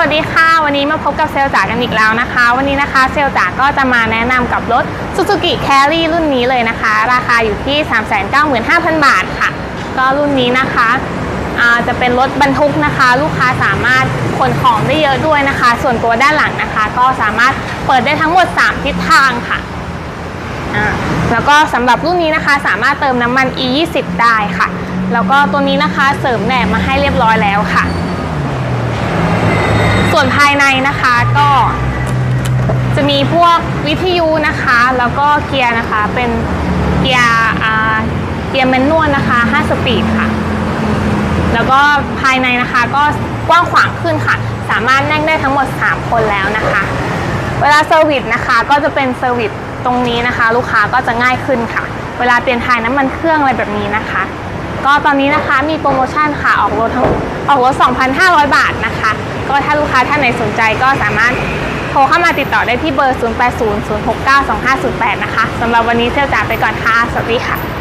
วัสดีค่ะ วันนี้มาพบกับเซลจ๋ากันอีกแล้วนะคะ วันนี้นะคะเซลจ๋าก็จะมาแนะนำกับรถ Suzuki Carry รุ่นนี้เลยนะคะ ราคาอยู่ที่ 395,000 บาทค่ะ ก็รุ่นนี้นะคะจะเป็นรถบรรทุกนะคะ ลูกค้าสามารถขนของได้เยอะด้วยนะคะ ส่วนตัวด้านหลังนะคะ ก็สามารถเปิดได้ทั้งหมด 3 ทิศทางค่ะแล้วก็สำหรับรุ่นนี้นะคะ สามารถเติมน้ำมัน E20 ได้ค่ะ แล้วก็ตัวนี้นะคะเสริมแหนบมาให้เรียบร้อยแล้วค่ะายในนะคะก็จะมีพวกวิทยุนะคะ แล้วก็เกียร์นะคะเป็นเกียร์อาเกียร์แมนนวลนะคะ 5 สปีดค่ะ แล้วก็ภายในนะคะก็กว้างขวางขึ้นค่ะ สามารถนั่งได้ทั้งหมด 3 คนแล้วนะคะ เวลาเซอร์วิสนะคะก็จะเป็นเซอร์วิสตรงนี้นะคะ ลูกค้าก็จะง่ายขึ้นค่ะ เวลาเปลี่ยนถ่ายน้ำมันเครื่องอะไรแบบนี้นะคะ ก็ตอนนี้นะคะมีโปรโมชั่นค่ะออกรถทั้งออกรถ 2,500 บาทนะคะ ก็ถ้าลูกค้าท่านไหนสนใจก็สามารถโทรเข้ามาติดต่อได้ที่เบอร์ 0800692508 นะคะสำหรับวันนี้เซลจ๋าไปก่อนค่ะ สวัสดีค่ะ